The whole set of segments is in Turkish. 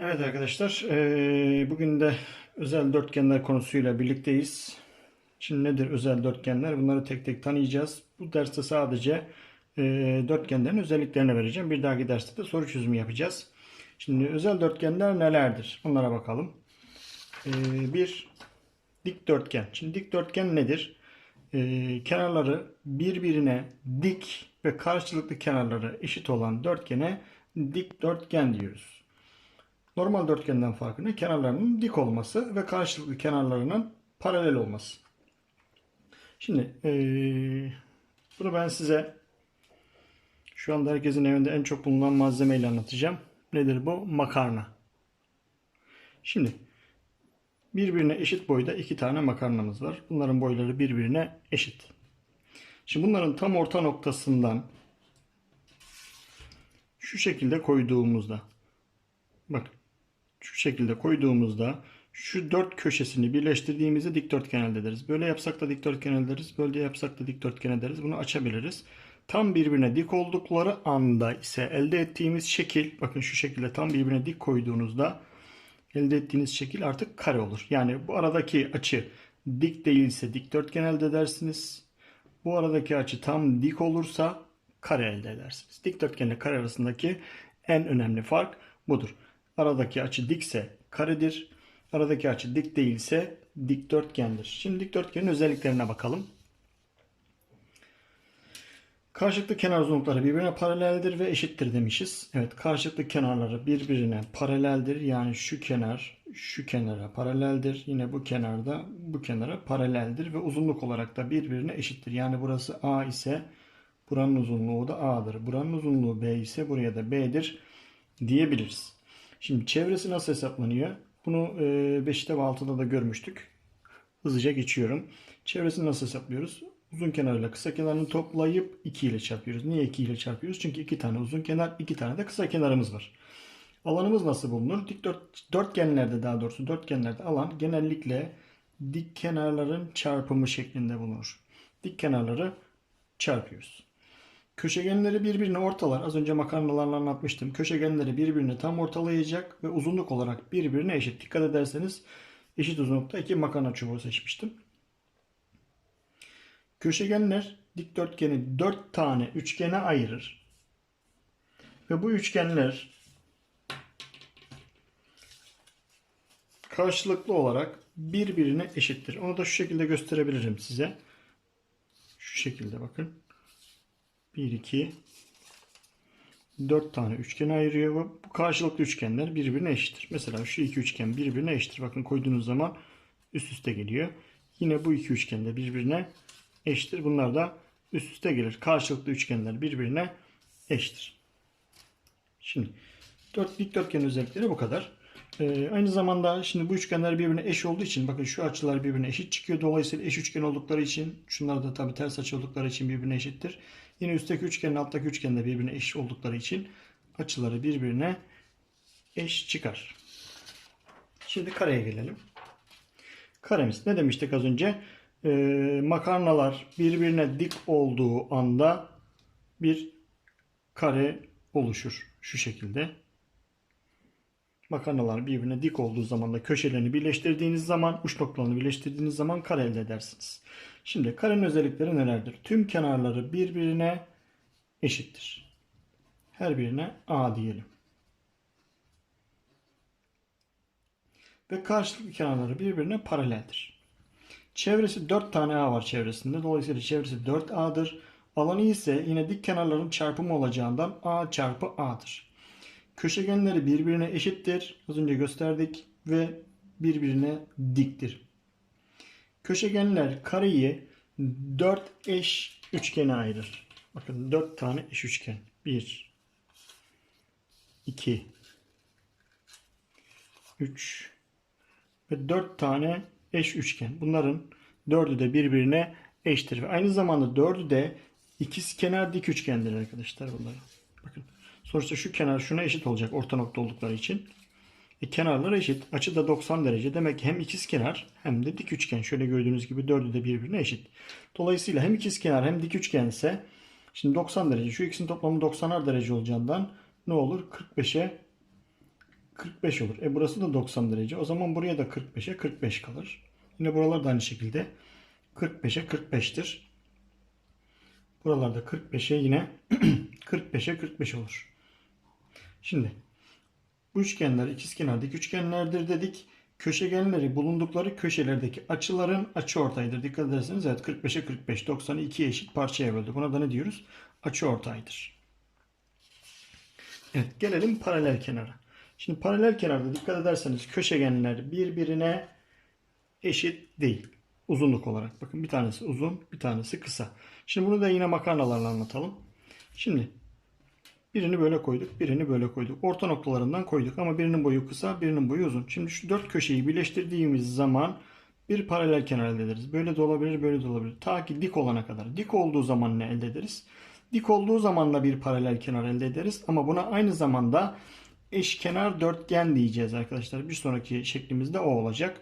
Evet arkadaşlar, eee, bugün de özel dörtgenler konusuyla birlikteyiz. Şimdi nedir özel dörtgenler? Bunları tek tek tanıyacağız. Bu derste sadece eee, dörtgenlerin özelliklerini vereceğim. Bir dahaki derste de soru çözümü yapacağız. Şimdi özel dörtgenler nelerdir? Onlara bakalım. Eee, bir dikdörtgen. Şimdi dikdörtgen nedir? Eee, kenarları birbirine dik ve karşılıklı kenarları eşit olan dörtgene dikdörtgen diyoruz. Normal dörtgenden farkı ne? Kenarlarının dik olması ve karşılıklı kenarlarının paralel olması. Şimdi eee, bunu ben size şu anda herkesin evinde en çok bulunan malzemeyle anlatacağım. Nedir bu? Makarna. Şimdi birbirine eşit boyda iki tane makarnamız var. Bunların boyları birbirine eşit. Şimdi bunların tam orta noktasından şu şekilde koyduğumuzda bak şu şekilde koyduğumuzda şu dört köşesini birleştirdiğimizde dikdörtgen elde ederiz. Böyle yapsak da dikdörtgen elde ederiz. Böyle yapsak da dikdörtgen ederiz. Bunu açabiliriz. Tam birbirine dik oldukları anda ise elde ettiğimiz şekil bakın şu şekilde tam birbirine dik koyduğunuzda elde ettiğiniz şekil artık kare olur. Yani bu aradaki açı dik değilse dikdörtgen elde edersiniz. Bu aradaki açı tam dik olursa kare elde edersiniz. Dikdörtgenle kare arasındaki en önemli fark budur. Aradaki açı dikse karedir. Aradaki açı dik değilse dikdörtgendir. Şimdi dikdörtgenin özelliklerine bakalım. Karşılıklı kenar uzunlukları birbirine paraleldir ve eşittir demişiz. Evet karşılıklı kenarları birbirine paraleldir. Yani şu kenar şu kenara paraleldir. Yine bu kenarda bu kenara paraleldir ve uzunluk olarak da birbirine eşittir. Yani burası A ise buranın uzunluğu da A'dır. Buranın uzunluğu B ise buraya da B'dir diyebiliriz. Şimdi çevresi nasıl hesaplanıyor? Bunu 5'te ve 6'da da görmüştük. Hızlıca geçiyorum. Çevresini nasıl hesaplıyoruz? Uzun kenarıyla kısa kenarını toplayıp 2 ile çarpıyoruz. Niye 2 ile çarpıyoruz? Çünkü 2 tane uzun kenar, 2 tane de kısa kenarımız var. Alanımız nasıl bulunur? Dik dört, dörtgenlerde daha doğrusu dörtgenlerde alan genellikle dik kenarların çarpımı şeklinde bulunur. Dik kenarları çarpıyoruz. Köşegenleri birbirine ortalar. Az önce makarnalarla anlatmıştım. Köşegenleri birbirine tam ortalayacak ve uzunluk olarak birbirine eşit. Dikkat ederseniz eşit uzunlukta iki makarna çubuğu seçmiştim. Köşegenler dikdörtgeni dört tane üçgene ayırır. Ve bu üçgenler karşılıklı olarak birbirine eşittir. Onu da şu şekilde gösterebilirim size. Şu şekilde bakın. 1, 2, 4 tane üçgen ayırıyor. Bu karşılıklı üçgenler birbirine eşittir. Mesela şu iki üçgen birbirine eşittir. Bakın koyduğunuz zaman üst üste geliyor. Yine bu iki üçgen de birbirine eşittir. Bunlar da üst üste gelir. Karşılıklı üçgenler birbirine eşittir. Şimdi dört dikdörtgen özellikleri bu kadar. Ee, aynı zamanda şimdi bu üçgenler birbirine eş olduğu için bakın şu açılar birbirine eşit çıkıyor. Dolayısıyla eş üçgen oldukları için şunlar da tabii ters açı oldukları için birbirine eşittir. Yine üstteki üçgenle alttaki üçgen de birbirine eş oldukları için açıları birbirine eş çıkar. Şimdi kareye gelelim. Karemiz ne demiştik az önce? Ee, makarnalar birbirine dik olduğu anda bir kare oluşur. Şu şekilde. Makarnalar birbirine dik olduğu zaman da köşelerini birleştirdiğiniz zaman, uç noktalarını birleştirdiğiniz zaman kare elde edersiniz. Şimdi karenin özellikleri nelerdir? Tüm kenarları birbirine eşittir. Her birine A diyelim. Ve karşılıklı kenarları birbirine paraleldir. Çevresi 4 tane A var çevresinde. Dolayısıyla çevresi 4A'dır. Alanı ise yine dik kenarların çarpımı olacağından A çarpı A'dır. Köşegenleri birbirine eşittir. Az önce gösterdik ve birbirine diktir. Köşegenler kareyi 4 eş üçgene ayırır. Bakın 4 tane eş üçgen. 1 2 3 ve 4 tane eş üçgen. Bunların dördü de birbirine eşittir. Ve aynı zamanda dördü de ikizkenar dik üçgendir arkadaşlar bunların. Sonuçta şu kenar şuna eşit olacak orta nokta oldukları için. E, kenarlar eşit. Açı da 90 derece. Demek ki hem ikizkenar hem de dik üçgen. Şöyle gördüğünüz gibi dördü de birbirine eşit. Dolayısıyla hem ikizkenar hem dik üçgen ise şimdi 90 derece. Şu ikisinin toplamı 90'ar derece olacağından ne olur? 45'e 45 olur. E burası da 90 derece. O zaman buraya da 45'e 45 kalır. Yine buralar da aynı şekilde 45'e 45'tir. Buralarda 45'e yine 45'e 45 olur. Şimdi bu üçgenler ikizkenar dik üçgenlerdir dedik. Köşegenleri bulundukları köşelerdeki açıların açıortayıdır. Dikkat ederseniz evet 45'e 45 90'ı ikiye eşit parçaya böldü. Buna da ne diyoruz? Açıortaydır. Evet gelelim paralel kenara. Şimdi paralel kenarda dikkat ederseniz köşegenler birbirine eşit değil. Uzunluk olarak. Bakın bir tanesi uzun, bir tanesi kısa. Şimdi bunu da yine makarnalarla anlatalım. Şimdi birini böyle koyduk, birini böyle koyduk. Orta noktalarından koyduk ama birinin boyu kısa, birinin boyu uzun. Şimdi şu dört köşeyi birleştirdiğimiz zaman bir paralel kenar elde ederiz. Böyle de olabilir, böyle de olabilir. Ta ki dik olana kadar. Dik olduğu zaman ne elde ederiz? Dik olduğu zaman da bir paralel kenar elde ederiz. Ama buna aynı zamanda eşkenar dörtgen diyeceğiz arkadaşlar. Bir sonraki şeklimizde o olacak.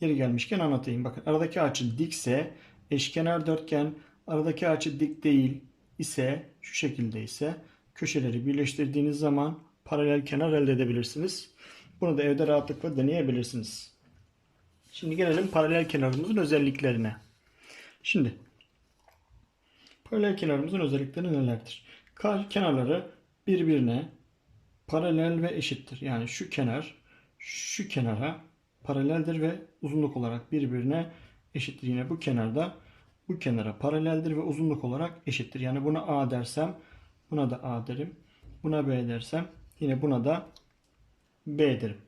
Yeri gelmişken anlatayım. Bakın aradaki açı dikse eşkenar dörtgen, aradaki açı dik değil ise şu şekilde ise köşeleri birleştirdiğiniz zaman paralel kenar elde edebilirsiniz. Bunu da evde rahatlıkla deneyebilirsiniz. Şimdi gelelim paralel kenarımızın özelliklerine. Şimdi paralel kenarımızın özellikleri nelerdir? Kenarları birbirine paralel ve eşittir. Yani şu kenar şu kenara paraleldir ve uzunluk olarak birbirine eşittir. Yine bu kenarda bu kenara paraleldir ve uzunluk olarak eşittir. Yani buna A dersem buna da A derim. Buna B dersem yine buna da B derim.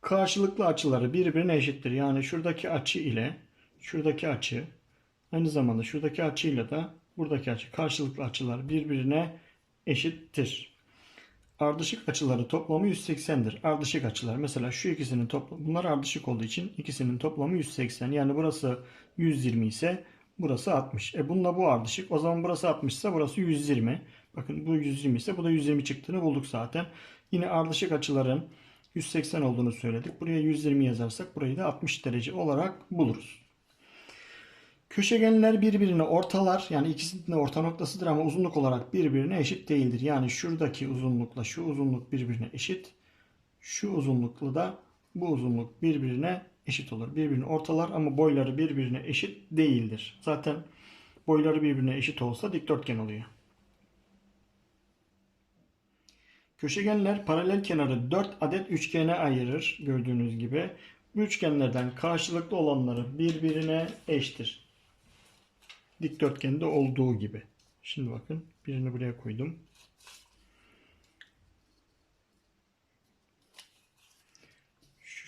Karşılıklı açıları birbirine eşittir. Yani şuradaki açı ile şuradaki açı aynı zamanda şuradaki açıyla da buradaki açı karşılıklı açılar birbirine eşittir. Ardışık açıları toplamı 180'dir. Ardışık açılar mesela şu ikisinin toplamı bunlar ardışık olduğu için ikisinin toplamı 180. Yani burası 120 ise burası 60. E bununla bu ardışık. O zaman burası 60 ise burası 120. Bakın bu 120 ise bu da 120 çıktığını bulduk zaten. Yine ardışık açıların 180 olduğunu söyledik. Buraya 120 yazarsak burayı da 60 derece olarak buluruz. Köşegenler birbirini ortalar. Yani ikisinin de orta noktasıdır ama uzunluk olarak birbirine eşit değildir. Yani şuradaki uzunlukla şu uzunluk birbirine eşit. Şu uzunlukla da bu uzunluk birbirine eşit olur. Birbirini ortalar ama boyları birbirine eşit değildir. Zaten boyları birbirine eşit olsa dikdörtgen oluyor. Köşegenler paralel kenarı 4 adet üçgene ayırır gördüğünüz gibi. Bu üçgenlerden karşılıklı olanları birbirine eşittir. Dikdörtgende olduğu gibi. Şimdi bakın birini buraya koydum.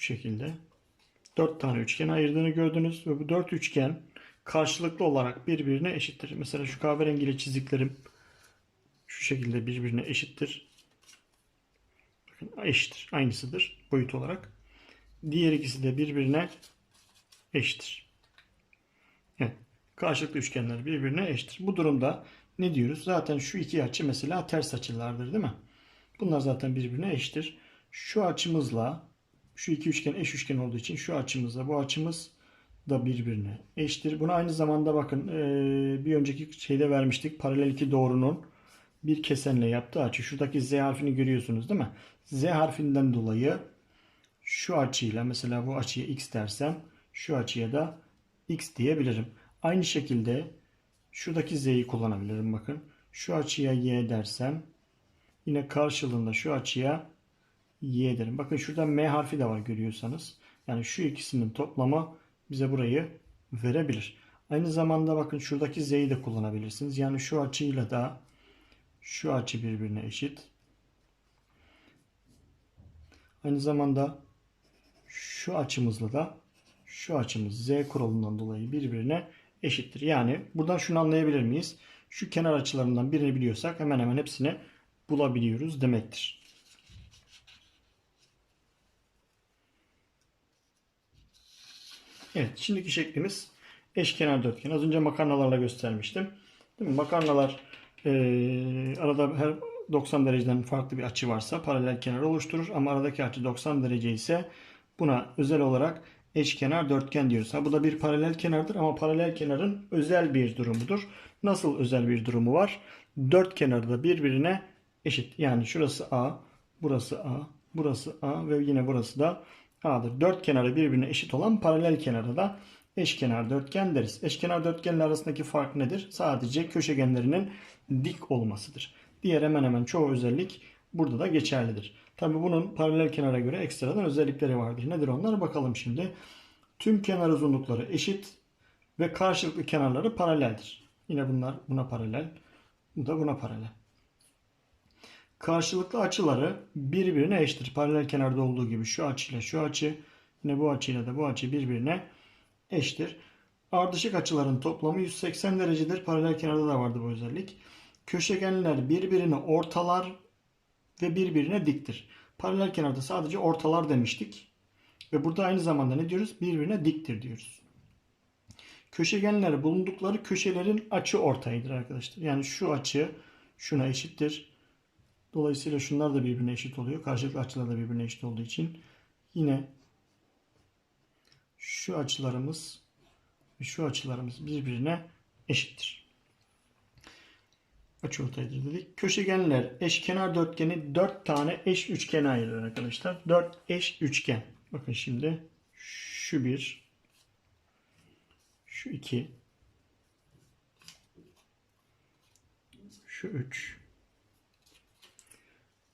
Şekilde. 4 tane üçgen ayırdığını gördünüz ve bu 4 üçgen karşılıklı olarak birbirine eşittir. Mesela şu kahverengiyle çizdiklerim şu şekilde birbirine eşittir. Bakın eşittir. Aynısıdır boyut olarak. Diğer ikisi de birbirine eşittir. Evet. Karşılıklı üçgenler birbirine eşittir. Bu durumda ne diyoruz? Zaten şu iki açı mesela ters açılardır değil mi? Bunlar zaten birbirine eşittir. Şu açımızla şu iki üçgen eş üçgen olduğu için şu açımızla bu açımız da birbirine eşittir. Buna aynı zamanda bakın bir önceki şeyde vermiştik. Paralel iki doğrunun bir kesenle yaptığı açı. Şuradaki Z harfini görüyorsunuz değil mi? Z harfinden dolayı şu açıyla mesela bu açıya x dersem şu açıya da x diyebilirim. Aynı şekilde şuradaki z'yi kullanabilirim bakın. Şu açıya y dersem yine karşılığında şu açıya y derim. Bakın şurada m harfi de var görüyorsanız. Yani şu ikisinin toplamı bize burayı verebilir. Aynı zamanda bakın şuradaki z'yi de kullanabilirsiniz. Yani şu açıyla da şu açı birbirine eşit. Aynı zamanda şu açımızla da şu açımız z kuralından dolayı birbirine eşittir. Yani buradan şunu anlayabilir miyiz? Şu kenar açılarından birini biliyorsak hemen hemen hepsini bulabiliyoruz demektir. Evet, şimdiki şeklimiz eşkenar dörtgen. Az önce makarnalarla göstermiştim. Değil mi? Makarnalar e, arada her 90 dereceden farklı bir açı varsa paralel kenar oluşturur. Ama aradaki açı 90 derece ise buna özel olarak eşkenar dörtgen diyoruz. Ha, bu da bir paralel kenardır ama paralel kenarın özel bir durumudur. Nasıl özel bir durumu var? Dört kenarı da birbirine eşit. Yani şurası A, burası A, Burası A ve yine burası da A'dır. Dört kenarı birbirine eşit olan paralel kenara da eşkenar dörtgen deriz. Eşkenar dörtgenler arasındaki fark nedir? Sadece köşegenlerinin dik olmasıdır. Diğer hemen hemen çoğu özellik burada da geçerlidir. Tabi bunun paralel kenara göre ekstradan özellikleri vardır. Nedir onlar? Bakalım şimdi. Tüm kenar uzunlukları eşit ve karşılıklı kenarları paraleldir. Yine bunlar buna paralel. Bu da buna paralel. Karşılıklı açıları birbirine eşittir. Paralel kenarda olduğu gibi şu açıyla şu açı, yine bu açıyla da bu açı birbirine eşittir. Ardışık açıların toplamı 180 derecedir. Paralel kenarda da vardı bu özellik. Köşegenler birbirini ortalar ve birbirine diktir. Paralel kenarda sadece ortalar demiştik. Ve burada aynı zamanda ne diyoruz? Birbirine diktir diyoruz. Köşegenler bulundukları köşelerin açı ortayıdır arkadaşlar. Yani şu açı şuna eşittir. Dolayısıyla şunlar da birbirine eşit oluyor. Karşılıklı açılar da birbirine eşit olduğu için yine şu açılarımız ve şu açılarımız birbirine eşittir. Açı ortaydır dedik. Köşegenler eşkenar dörtgeni 4 tane eş üçgene ayırır arkadaşlar. 4 eş üçgen. Bakın şimdi şu bir, şu iki, şu üç,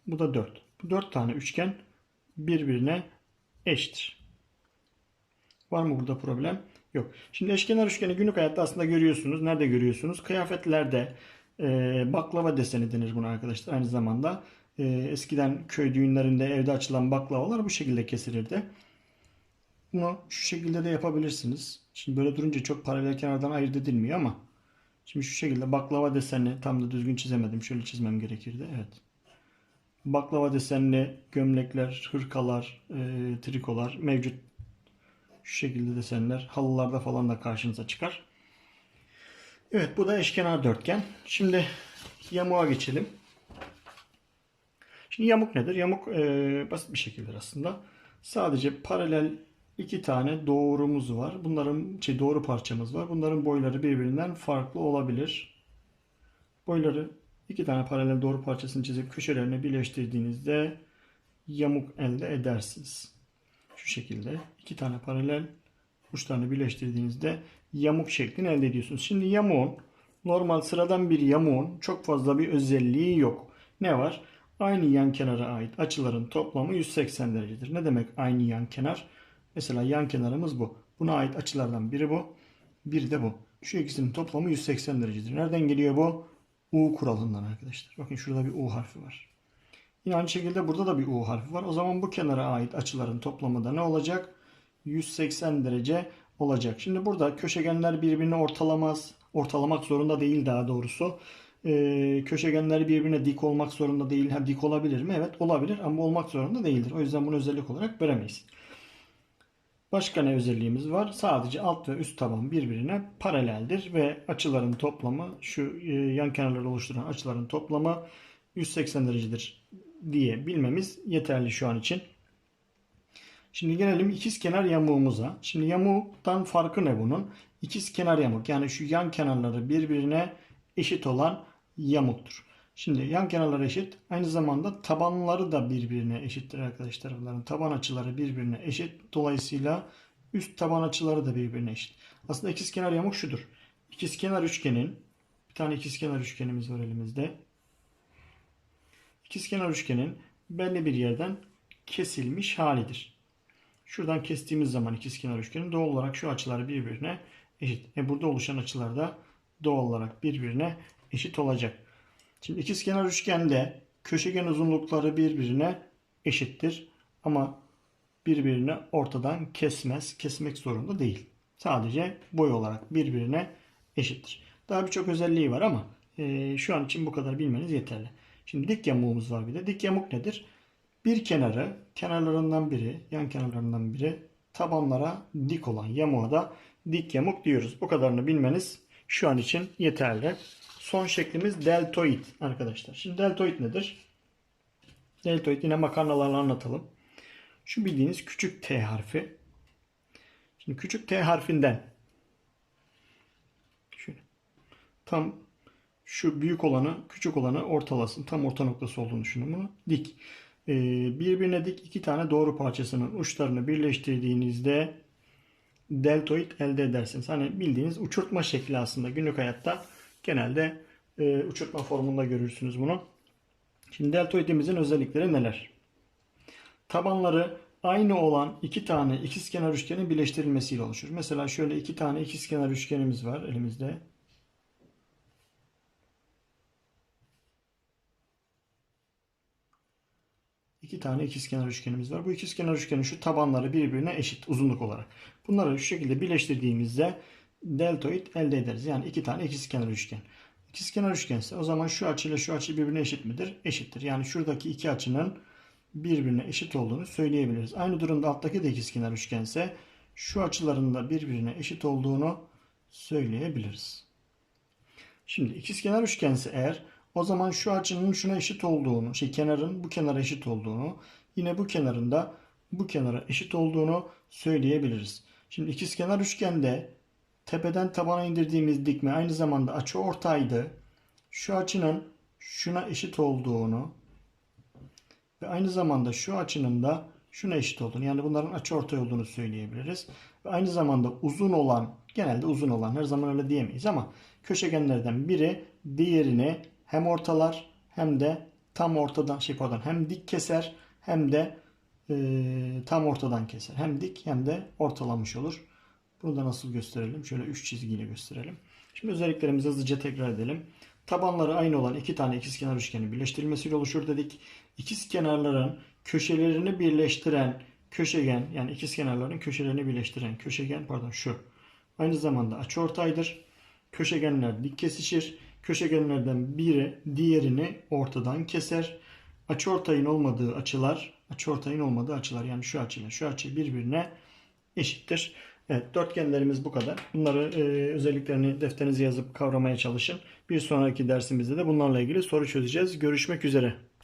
bu da 4. Bu 4 tane üçgen birbirine eşittir. Var mı burada problem? Yok. Şimdi eşkenar üçgeni günlük hayatta aslında görüyorsunuz. Nerede görüyorsunuz? Kıyafetlerde e, baklava deseni denir buna arkadaşlar. Aynı zamanda e, eskiden köy düğünlerinde evde açılan baklavalar bu şekilde kesilirdi. Bunu şu şekilde de yapabilirsiniz. Şimdi böyle durunca çok paralel kenardan ayırt edilmiyor ama şimdi şu şekilde baklava desenini tam da düzgün çizemedim. Şöyle çizmem gerekirdi. Evet baklava desenli gömlekler, hırkalar, e, trikolar mevcut. Şu şekilde desenler halılarda falan da karşınıza çıkar. Evet bu da eşkenar dörtgen. Şimdi yamuğa geçelim. Şimdi yamuk nedir? Yamuk e, basit bir şekildir aslında. Sadece paralel iki tane doğrumuz var. Bunların şey, doğru parçamız var. Bunların boyları birbirinden farklı olabilir. Boyları İki tane paralel doğru parçasını çizip köşelerine birleştirdiğinizde yamuk elde edersiniz. Şu şekilde iki tane paralel uçlarını birleştirdiğinizde yamuk şeklini elde ediyorsunuz. Şimdi yamuğun normal sıradan bir yamuğun çok fazla bir özelliği yok. Ne var? Aynı yan kenara ait açıların toplamı 180 derecedir. Ne demek aynı yan kenar? Mesela yan kenarımız bu. Buna ait açılardan biri bu. Biri de bu. Şu ikisinin toplamı 180 derecedir. Nereden geliyor bu? U kuralından arkadaşlar. Bakın şurada bir U harfi var. Yine aynı şekilde burada da bir U harfi var. O zaman bu kenara ait açıların toplamı da ne olacak? 180 derece olacak. Şimdi burada köşegenler birbirini ortalamaz. Ortalamak zorunda değil daha doğrusu. Ee, köşegenler birbirine dik olmak zorunda değil. Ha, dik olabilir mi? Evet olabilir ama olmak zorunda değildir. O yüzden bunu özellik olarak veremeyiz. Başka ne özelliğimiz var? Sadece alt ve üst taban birbirine paraleldir ve açıların toplamı şu e, yan kenarları oluşturan açıların toplamı 180 derecedir diye bilmemiz yeterli şu an için. Şimdi gelelim ikiz kenar yamuğumuza. Şimdi yamuktan farkı ne bunun? İkiz kenar yamuk yani şu yan kenarları birbirine eşit olan yamuktur. Şimdi yan kenarları eşit. Aynı zamanda tabanları da birbirine eşittir arkadaşlar. Bunların taban açıları birbirine eşit. Dolayısıyla üst taban açıları da birbirine eşit. Aslında ikizkenar yamuk şudur. İkizkenar üçgenin bir tane ikizkenar üçgenimiz var elimizde. İkizkenar üçgenin belli bir yerden kesilmiş halidir. Şuradan kestiğimiz zaman ikizkenar üçgenin doğal olarak şu açılar birbirine eşit. E burada oluşan açılar da doğal olarak birbirine eşit olacak. Şimdi ikizkenar üçgende köşegen uzunlukları birbirine eşittir. Ama birbirini ortadan kesmez. Kesmek zorunda değil. Sadece boy olarak birbirine eşittir. Daha birçok özelliği var ama e, şu an için bu kadar bilmeniz yeterli. Şimdi dik yamuğumuz var bir de. Dik yamuk nedir? Bir kenarı, kenarlarından biri, yan kenarlarından biri tabanlara dik olan yamuğa da dik yamuk diyoruz. Bu kadarını bilmeniz şu an için yeterli. Son şeklimiz deltoid arkadaşlar. Şimdi deltoid nedir? Deltoid yine makarnalarla anlatalım. Şu bildiğiniz küçük T harfi. Şimdi küçük T harfinden şöyle tam şu büyük olanı küçük olanı ortalasın. Tam orta noktası olduğunu düşünün bunu. Dik. e, birbirine dik iki tane doğru parçasının uçlarını birleştirdiğinizde deltoid elde edersiniz. Hani bildiğiniz uçurtma şekli aslında günlük hayatta genelde e, uçurtma formunda görürsünüz bunu. Şimdi deltoidimizin özellikleri neler? Tabanları aynı olan iki tane ikizkenar üçgenin birleştirilmesiyle oluşur. Mesela şöyle iki tane ikizkenar üçgenimiz var elimizde. İki tane ikizkenar üçgenimiz var. Bu ikizkenar üçgenin şu tabanları birbirine eşit uzunluk olarak. Bunları şu şekilde birleştirdiğimizde deltoid elde ederiz. Yani iki tane ikizkenar üçgen. İkizkenar üçgense o zaman şu açıyla şu açı birbirine eşit midir? Eşittir. Yani şuradaki iki açının birbirine eşit olduğunu söyleyebiliriz. Aynı durumda alttaki de ikizkenar üçgense şu açıların da birbirine eşit olduğunu söyleyebiliriz. Şimdi ikizkenar üçgense eğer o zaman şu açının şuna eşit olduğunu, şey kenarın bu kenara eşit olduğunu, yine bu kenarın da bu kenara eşit olduğunu söyleyebiliriz. Şimdi ikizkenar üçgende tepeden tabana indirdiğimiz dikme aynı zamanda açı ortaydı. Şu açının şuna eşit olduğunu ve aynı zamanda şu açının da şuna eşit olduğunu yani bunların açı ortay olduğunu söyleyebiliriz. Ve aynı zamanda uzun olan genelde uzun olan her zaman öyle diyemeyiz ama köşegenlerden biri diğerini hem ortalar hem de tam ortadan şey pardon hem dik keser hem de e, tam ortadan keser. Hem dik hem de ortalamış olur. Bunu da nasıl gösterelim? Şöyle üç çizgiyle gösterelim. Şimdi özelliklerimizi hızlıca tekrar edelim. Tabanları aynı olan iki tane ikizkenar üçgenin birleştirilmesiyle oluşur dedik. İkizkenarların köşelerini birleştiren köşegen yani ikizkenarların köşelerini birleştiren köşegen pardon şu. Aynı zamanda açıortaydır. Köşegenler dik kesişir. Köşegenlerden biri diğerini ortadan keser. Açıortayın olmadığı açılar, açıortayın olmadığı açılar yani şu açıyla şu açı birbirine eşittir. Evet, dörtgenlerimiz bu kadar. Bunları e, özelliklerini defterinize yazıp kavramaya çalışın. Bir sonraki dersimizde de bunlarla ilgili soru çözeceğiz. Görüşmek üzere.